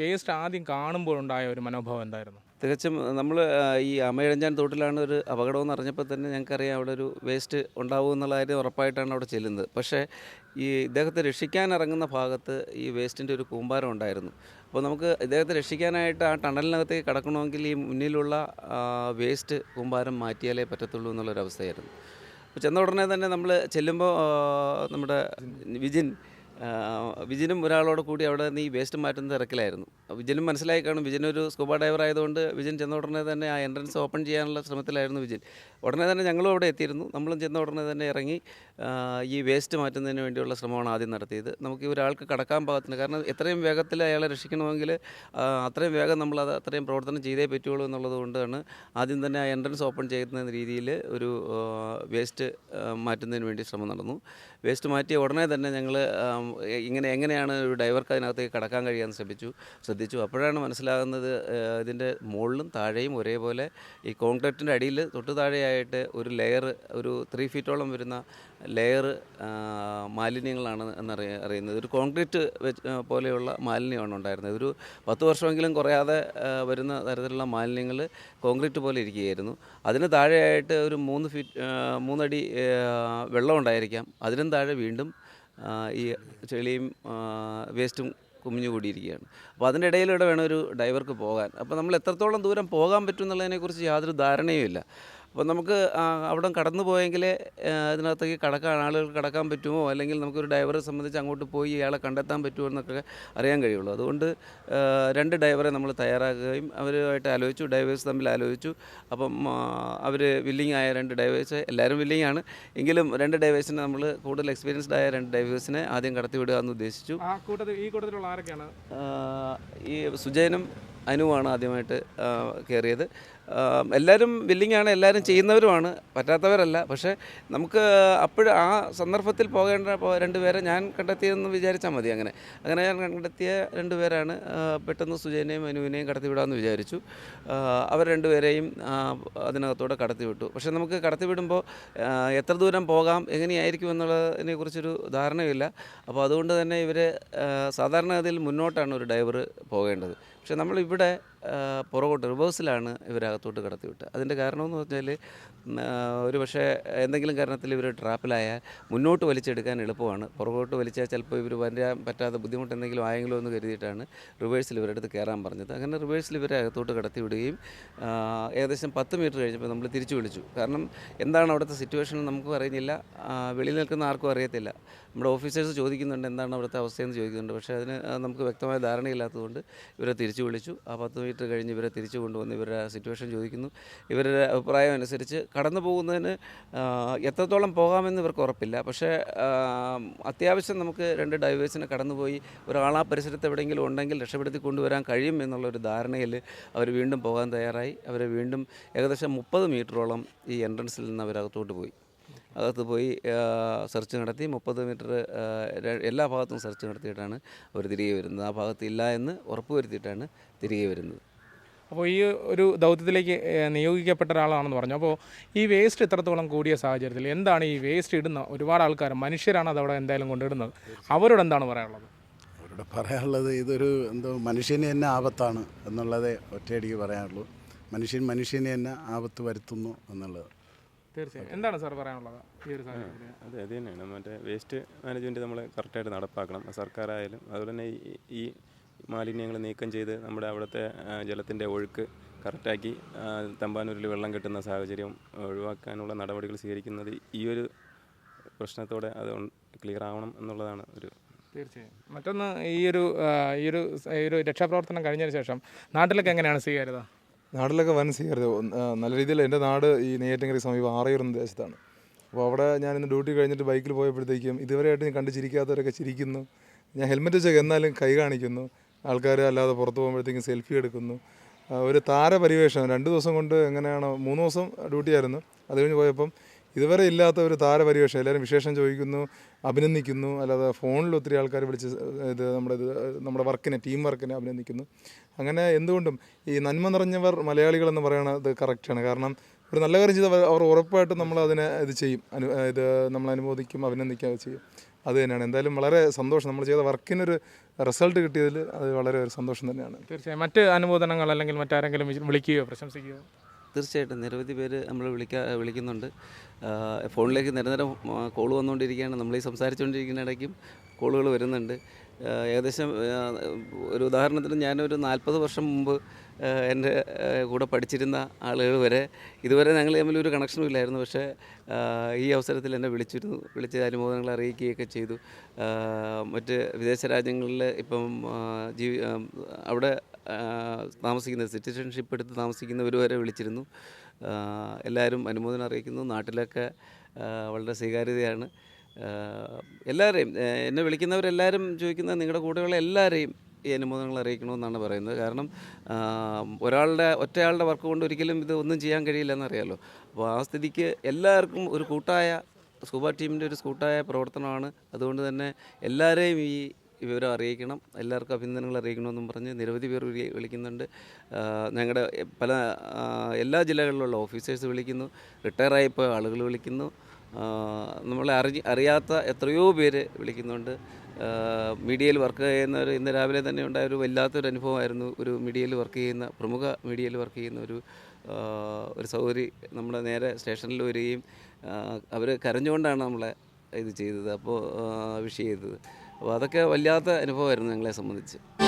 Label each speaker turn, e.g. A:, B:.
A: Waste ആദ്യം കാണുമ്പോൾ കാണുമ്പോഴുണ്ടായ ഒരു മനോഭാവം എന്തായിരുന്നു?
B: തികച്ചും നമ്മൾ ഈ അമ്മയിഴഞ്ചാൻ തോട്ടിലാണ് ഒരു അപകടമെന്ന് അറിഞ്ഞപ്പോൾ തന്നെ ഞങ്ങൾക്കറിയാം അവിടെ ഒരു വേസ്റ്റ് ഉണ്ടാവും എന്നുള്ള കാര്യം ഉറപ്പായിട്ടാണ് അവിടെ ചെല്ലുന്നത്. പക്ഷേ ഈ ഇദ്ദേഹത്തെ രക്ഷിക്കാൻ ഇറങ്ങുന്ന ഭാഗത്ത് ഈ വേസ്റ്റിന്റെ ഒരു കൂമ്പാരം ഉണ്ടായിരുന്നു. അപ്പോൾ നമുക്ക് ഇദ്ദേഹത്തെ രക്ഷിക്കാനായിട്ട് ആ ടണലിനകത്തേക്ക് കടക്കണമെങ്കിൽ ഈ മുന്നിലുള്ള വേസ്റ്റ് കൂമ്പാരം മാറ്റിയാലേ പറ്റത്തുള്ളൂ എന്നുള്ളൊരവസ്ഥയായിരുന്നു. അപ്പോൾ ചെന്ന ഉടനെ തന്നെ നമ്മൾ ചെല്ലുമ്പോൾ നമ്മുടെ വിജിൻ വിജിനും ഒരാളോട് കൂടി അവിടെ നിന്ന് ഈ വേസ്റ്റ് മാറ്റുന്ന തിരക്കിലായിരുന്നു. വിജിനും മനസ്സിലായി കാണും വിജിൻ ഒരു സ്കൂബ ഡൈവർ ആയതുകൊണ്ട് വിജിൻ ചെന്ന ഉടനെ തന്നെ ആ എൻട്രൻസ് ഓപ്പൺ ചെയ്യാനുള്ള ശ്രമത്തിലായിരുന്നു വിജിൻ. ഉടനെ തന്നെ ഞങ്ങളും അവിടെ എത്തിയിരുന്നു. നമ്മളും ചെന്ന ഉടനെ തന്നെ ഇറങ്ങി ഈ വേസ്റ്റ് മാറ്റുന്നതിന് വേണ്ടിയുള്ള ശ്രമമാണ് ആദ്യം നടത്തിയത്. നമുക്ക് ഒരാൾക്ക് കടക്കാൻ പാകത്തിന് കാരണം എത്രയും വേഗത്തിൽ അയാളെ രക്ഷിക്കണമെങ്കിൽ അത്രയും വേഗം നമ്മളത് അത്രയും പ്രവർത്തനം ചെയ്തേ പറ്റുള്ളൂ എന്നുള്ളത് ആദ്യം തന്നെ ആ എൻട്രൻസ് ഓപ്പൺ ചെയ്യുന്ന രീതിയിൽ ഒരു വേസ്റ്റ് മാറ്റുന്നതിന് വേണ്ടി ശ്രമം നടന്നു. വേസ്റ്റ് മാറ്റിയ ഉടനെ തന്നെ ഞങ്ങൾ ഇങ്ങനെ എങ്ങനെയാണ് ഒരു ഡൈവർക്ക് അതിനകത്തേക്ക് കടക്കാൻ കഴിയാൻ ശ്രമിച്ചു ശ്രദ്ധിച്ചു. അപ്പോഴാണ് മനസ്സിലാകുന്നത് ഇതിന്റെ മുകളിലും താഴെയും ഒരേപോലെ ഈ കോൺക്രീറ്റിന്റെ അടിയിൽ തൊട്ട് താഴെയായിട്ട് ഒരു ലെയർ ഒരു ത്രീ ഫീറ്റോളം വരുന്ന ലെയർ മാലിന്യങ്ങളാണ് എന്നറിയ അറിയുന്നത്. ഒരു കോൺക്രീറ്റ് പോലെയുള്ള മാലിന്യമാണ് ഉണ്ടായിരുന്നത്. ഒരു പത്ത് വർഷമെങ്കിലും കുറയാതെ വരുന്ന തരത്തിലുള്ള മാലിന്യങ്ങൾ കോൺക്രീറ്റ് പോലെ ഇരിക്കുകയായിരുന്നു. അതിന് താഴെയായിട്ട് ഒരു മൂന്ന് ഫീറ്റ് മൂന്നടി വെള്ളം ഉണ്ടായിരിക്കാം. അതിനും താഴെ വീണ്ടും ഈ ചെളിയും വേസ്റ്റും കുമിഞ്ഞു കൂടിയിരിക്കുകയാണ്. അപ്പോൾ അതിന്റെ ഇടയിലൂടെ വേണം ഒരു ഡൈവർക്ക് പോകാൻ. അപ്പോൾ നമ്മൾ എത്രത്തോളം ദൂരം പോകാൻ പറ്റും എന്നുള്ളതിനെക്കുറിച്ച് യാതൊരു ധാരണയും ഇല്ല അപ്പോൾ നമുക്ക് അവിടെ കടന്നു പോയെങ്കിൽ അതിനകത്തേക്ക് ഇതിനകത്തേക്ക് കടക്കാൻ ആളുകൾ കടക്കാൻ പറ്റുമോ? അല്ലെങ്കിൽ നമുക്കൊരു ഡ്രൈവറെ സംബന്ധിച്ച് അങ്ങോട്ട് പോയി ഇയാളെ കണ്ടെത്താൻ പറ്റുമോ എന്നൊക്കെ അറിയാൻ കഴിയുള്ളൂ. അതുകൊണ്ട് രണ്ട് ഡ്രൈവറെ നമ്മൾ തയ്യാറാക്കുകയും അവരുമായിട്ട് ആലോചിച്ചു ഡ്രൈവേഴ്സ് തമ്മിൽ ആലോചിച്ചു. അപ്പം അവർ വില്ലിങ് ആയ രണ്ട് ഡ്രൈവേഴ്സ് എല്ലാവരും വില്ലിങ് ആണ്. എങ്കിലും രണ്ട് ഡ്രൈവേഴ്സിനെ നമ്മൾ കൂടുതൽ എക്സ്പീരിയൻസ്ഡ് ആയ രണ്ട് ഡ്രൈവേഴ്സിനെ ആദ്യം കടത്തി വിടുക എന്ന് ഉദ്ദേശിച്ചു.
A: ഈ കൂട്ടത്തിലുള്ള ആരൊക്കെയാണ്?
B: ഈ സുജയനും അനുവാണ് ആദ്യമായിട്ട് കയറിയത്. എല്ലാവരും വില്ലിങ്ങാണ് എല്ലാവരും ചെയ്യുന്നവരുമാണ്. പറ്റാത്തവരല്ല. പക്ഷേ നമുക്ക് അപ്പോഴും ആ സന്ദർഭത്തിൽ പോകേണ്ട രണ്ടുപേരെ ഞാൻ കണ്ടെത്തിയെന്ന് വിചാരിച്ചാൽ മതി അങ്ങനെ. അങ്ങനെ ഞാൻ കണ്ടെത്തിയ രണ്ടുപേരാണ് പെട്ടെന്ന് സുജയനെയും അനുവിനെയും കടത്തിവിടാമെന്ന് വിചാരിച്ചു. അവർ രണ്ടുപേരെയും അതിനകത്തൂടെ കടത്തിവിട്ടു. പക്ഷേ നമുക്ക് കടത്തിവിടുമ്പോൾ വിടുമ്പോൾ എത്ര ദൂരം പോകാം എങ്ങനെയായിരിക്കും എന്നുള്ളതിനെ കുറിച്ചൊരു ധാരണയില്ല അപ്പോൾ അതുകൊണ്ട് തന്നെ ഇവർ സാധാരണഗതിയിൽ മുന്നോട്ടാണ് ഒരു ഡ്രൈവർ പോകേണ്ടത്. പക്ഷേ നമ്മളിവിടെ പുറകോട്ട് റിവേഴ്സിലാണ് ഇവരകത്തോട്ട് കടത്തിവിട്ടത്. അതിന്റെ കാരണമെന്ന് പറഞ്ഞാൽ ഒരു പക്ഷേ എന്തെങ്കിലും കാരണത്തിൽ ഇവർ ട്രാപ്പിലായാൽ മുന്നോട്ട് വലിച്ചെടുക്കാൻ എളുപ്പമാണ്. പുറകോട്ട് വലിച്ചാൽ ചിലപ്പോൾ ഇവർ വരാൻ പറ്റാതെ ബുദ്ധിമുട്ട് എന്തെങ്കിലും ആയെങ്കിലോ എന്ന് കരുതിയിട്ടാണ് റിവേഴ്സിൽ ഇവരുടെ അടുത്ത് കയറാൻ പറഞ്ഞത്. അങ്ങനെ റിവേഴ്സിൽ ഇവരെ അകത്തോട്ട് കടത്തിവിടുകയും ഏകദേശം പത്ത് മീറ്റർ കഴിഞ്ഞപ്പോൾ നമ്മൾ തിരിച്ചു വിളിച്ചു. കാരണം എന്താണ് അവിടുത്തെ സിറ്റുവേഷൻ നമുക്കും അറിയുന്നില്ല വെളിയിൽ നിൽക്കുന്ന ആർക്കും അറിയത്തില്ല. നമ്മുടെ ഓഫീസേഴ്സ് ചോദിക്കുന്നുണ്ട് എന്താണ് അവിടുത്തെ അവസ്ഥയെന്ന് ചോദിക്കുന്നുണ്ട്. പക്ഷേ അതിന് നമുക്ക് വ്യക്തമായ ധാരണയില്ലാത്തതുകൊണ്ട് ഇവരെ തിരിച്ചു വിളിച്ചു. ആ പത്ത് മീറ്റർ കഴിഞ്ഞ് ഇവരെ തിരിച്ചു കൊണ്ടുവന്ന് ഇവരുടെ സിറ്റുവേഷൻ ചോദിക്കുന്നു. ഇവരുടെ അഭിപ്രായം അനുസരിച്ച് കടന്നു പോകുന്നതിന് എത്രത്തോളം പോകാമെന്ന് ഇവർക്ക് ഉറപ്പില്ല. പക്ഷേ അത്യാവശ്യം നമുക്ക് രണ്ട് ഡൈവേഴ്സിനെ കടന്നുപോയി ഒരാൾ ആ പരിസരത്ത് എവിടെയെങ്കിലും ഉണ്ടെങ്കിൽ രക്ഷപ്പെടുത്തി കൊണ്ടുവരാൻ കഴിയും എന്നുള്ളൊരു ധാരണയിൽ അവർ വീണ്ടും പോകാൻ തയ്യാറായി. അവർ വീണ്ടും ഏകദേശം മുപ്പത് മീറ്ററോളം ഈ എൻട്രൻസിൽ നിന്ന് അവരകത്തോട്ട് പോയി. അകത്ത് പോയി സെർച്ച് നടത്തി മുപ്പത് മീറ്റർ എല്ലാ ഭാഗത്തും സെർച്ച് നടത്തിയിട്ടാണ് അവർ തിരികെ വരുന്നത്. ആ ഭാഗത്ത് ഇല്ല എന്ന് ഉറപ്പുവരുത്തിയിട്ടാണ് തിരികെ വരുന്നത്.
A: അപ്പോൾ ഈ ഒരു ദൗത്യത്തിലേക്ക് നിയോഗിക്കപ്പെട്ട ഒരാളാണെന്ന് പറഞ്ഞു. അപ്പോൾ ഈ വേസ്റ്റ് ഇത്രത്തോളം കൂടിയ സാഹചര്യത്തിൽ എന്താണ് ഈ വേസ്റ്റ് ഇടുന്ന ഒരുപാട് ആൾക്കാർ മനുഷ്യരാണ് അതവിടെ എന്തായാലും കൊണ്ടിടുന്നത്. അവരോട് എന്താണ് പറയാനുള്ളത്?
C: അവരോട് പറയാനുള്ളത് ഇതൊരു എന്തോ മനുഷ്യന് തന്നെ ആപത്താണ് എന്നുള്ളതേ ഒറ്റയടിക്ക് പറയാനുള്ളൂ. മനുഷ്യൻ മനുഷ്യനെ തന്നെ ആപത്ത് വരുത്തുന്നു എന്നുള്ളത്.
A: തീർച്ചയായും. എന്താണ് സാർ പറയാനുള്ളത് ഈ ഒരു സാഹചര്യത്തിൽ?
D: അതെ അത് തന്നെയാണ്. മറ്റേ വേസ്റ്റ് മാനേജ്മെന്റ് നമ്മൾ കറക്റ്റായിട്ട് നടപ്പാക്കണം. സർക്കാരായാലും. അതുപോലെ തന്നെ ഈ മാലിന്യങ്ങൾ നീക്കം ചെയ്ത് നമ്മുടെ അവിടുത്തെ ജലത്തിന്റെ ഒഴുക്ക് കറക്റ്റാക്കി തമ്പാനൂരിൽ വെള്ളം കിട്ടുന്ന സാഹചര്യം ഒഴിവാക്കാനുള്ള നടപടികൾ സ്വീകരിക്കുന്നത് ഈ ഒരു പ്രശ്നത്തോടെ അത് ക്ലിയർ ആവണം എന്നുള്ളതാണ് ഒരു
A: തീർച്ചയായും. മറ്റൊന്ന് ഈ ഒരു ഈ ഒരു രക്ഷാപ്രവർത്തനം കഴിഞ്ഞതിന് ശേഷം നാട്ടിലൊക്കെ എങ്ങനെയാണ് സ്വീകാര്യത?
E: നാട്ടിലൊക്കെ വൻ സ്വീകാര്യത നല്ല രീതിയിൽ എന്റെ നാട് ഈ നെയ്യാറ്റിൻകരയ്ക്ക് സമീപം ആറയൂർ എന്ന ദേശത്താണ്. അപ്പോൾ അവിടെ ഞാൻ ഇന്ന് ഡ്യൂട്ടി കഴിഞ്ഞിട്ട് ബൈക്കിൽ പോയപ്പോഴത്തേക്കും ഇതുവരെയായിട്ട് ഞാൻ കണ്ട് ചിരിക്കാത്തവരൊക്കെ ചിരിക്കുന്നു. ഞാൻ ഹെൽമെറ്റ് വെച്ചൊക്കെ എന്നാലും കൈ കാണിക്കുന്നു. ആൾക്കാർ അല്ലാതെ പുറത്ത് പോകുമ്പോഴത്തേക്കും സെൽഫി എടുക്കുന്നു. ഒരു താരപരിവേഷം. രണ്ട് ദിവസം കൊണ്ട് എങ്ങനെയാണോ മൂന്ന് ദിവസം ഡ്യൂട്ടി ആയിരുന്നു. അത് കഴിഞ്ഞ് പോയപ്പം ഇതുവരെ ഇല്ലാത്ത ഒരു താരപരിവേഷം. എല്ലാവരും വിശേഷം ചോദിക്കുന്നു അഭിനന്ദിക്കുന്നു. അല്ലാതെ ഫോണിൽ ഒത്തിരി ആൾക്കാർ വിളിച്ച് ഇത് നമ്മുടെ ഇത് നമ്മുടെ വർക്കിനെ ടീം വർക്കിനെ അഭിനന്ദിക്കുന്നു. അങ്ങനെ എന്തുകൊണ്ടും ഈ നന്മ നിറഞ്ഞവർ മലയാളികളെന്ന് പറയുന്നത് കറക്റ്റാണ് കാരണം ഒരു നല്ല കാര്യം ചെയ്താൽ അവർ ഉറപ്പായിട്ടും നമ്മൾ അതിനെ ഇത് ചെയ്യും. അനു ഇത് നമ്മൾ അനുമോദിക്കും അഭിനന്ദിക്കുകയൊക്കെ ചെയ്യും. അത് തന്നെയാണ്. എന്തായാലും വളരെ സന്തോഷം. നമ്മൾ ചെയ്ത വർക്കിനൊരു റിസൾട്ട് കിട്ടിയതിൽ അത് വളരെ ഒരു സന്തോഷം തന്നെയാണ്.
A: തീർച്ചയായും. മറ്റ് അനുമോദനങ്ങൾ അല്ലെങ്കിൽ മറ്റാരെങ്കിലും വിളി- വിളിക്കുകയോ പ്രശംസിക്കുകയോ
B: തീർച്ചയായിട്ടും നിരവധി പേര് നമ്മൾ വിളിക്കാ വിളിക്കുന്നുണ്ട്. ഫോണിലേക്ക് നിരന്തരം കോൾ വന്നുകൊണ്ടിരിക്കുകയാണ്. നമ്മൾ ഈ സംസാരിച്ചുകൊണ്ടിരിക്കുന്ന ഇടയ്ക്കും കോളുകൾ വരുന്നുണ്ട്. ഏകദേശം ഒരു ഉദാഹരണത്തിന് ഞാനൊരു നാൽപ്പത് വർഷം മുമ്പ് എന്റെ കൂടെ പഠിച്ചിരുന്ന ആളുകൾ വരെ ഇതുവരെ ഞങ്ങൾ തമ്മിൽ ഒരു കണക്ഷനും ഇല്ലായിരുന്നു. പക്ഷേ ഈ അവസരത്തിൽ എന്നെ വിളിച്ചിരുന്നു. വിളിച്ച് അനുമോദനങ്ങൾ അറിയിക്കുകയൊക്കെ ചെയ്തു. മറ്റ് വിദേശ രാജ്യങ്ങളിൽ ഇപ്പം ജീവി അവിടെ താമസിക്കുന്ന സിറ്റിസൺഷിപ്പ് എടുത്ത് താമസിക്കുന്നവർ വരെ വിളിച്ചിരുന്നു. എല്ലാവരും അനുമോദനം അറിയിക്കുന്നു. നാട്ടിലൊക്കെ വളരെ സ്വീകാര്യതയാണ്. എല്ലാവരെയും എന്നെ വിളിക്കുന്നവരെല്ലാവരും ചോദിക്കുന്ന നിങ്ങളുടെ കൂടെയുള്ള എല്ലാവരെയും ഈ അനുമോദനങ്ങൾ അറിയിക്കണമെന്നാണ് പറയുന്നത്. കാരണം ഒരാളുടെ ഒറ്റയാളുടെ വർക്ക് കൊണ്ട് ഒരിക്കലും ഇത് ഒന്നും ചെയ്യാൻ കഴിയില്ല എന്നറിയാലോ അപ്പോൾ ആ സ്ഥിതിക്ക് എല്ലാവർക്കും ഒരു കൂട്ടായ സ്കൂബ ടീമിന്റെ ഒരു കൂട്ടായ പ്രവർത്തനമാണ്. അതുകൊണ്ട് തന്നെ എല്ലാവരെയും ഈ വിവരം അറിയിക്കണം. എല്ലാവർക്കും അഭിനന്ദനങ്ങൾ അറിയിക്കണമെന്നും പറഞ്ഞ് നിരവധി പേർ വിളിക്കുന്നുണ്ട്. ഞങ്ങളുടെ പല എല്ലാ ജില്ലകളിലുള്ള ഓഫീസേഴ്സ് വിളിക്കുന്നു. റിട്ടയറായിപ്പോയ ആളുകൾ വിളിക്കുന്നു. നമ്മളെ അറി അറിയാത്ത എത്രയോ പേര് വിളിക്കുന്നുണ്ട്. മീഡിയയിൽ വർക്ക് ചെയ്യുന്ന ഒരു ഇന്ന് രാവിലെ തന്നെ ഉണ്ടായ ഒരു വല്ലാത്തൊരു അനുഭവമായിരുന്നു. ഒരു മീഡിയയിൽ വർക്ക് ചെയ്യുന്ന പ്രമുഖ മീഡിയയിൽ വർക്ക് ചെയ്യുന്ന ഒരു ഒരു സൗകര്യം നമ്മുടെ നേരെ സ്റ്റേഷനിൽ വരികയും അവർ കരഞ്ഞുകൊണ്ടാണ് നമ്മളെ ഇത് ചെയ്തത് അപ്പോൾ വിഷ് ചെയ്തത്. അപ്പോൾ അതൊക്കെ വല്ലാത്ത അനുഭവമായിരുന്നു ഞങ്ങളെ സംബന്ധിച്ച്.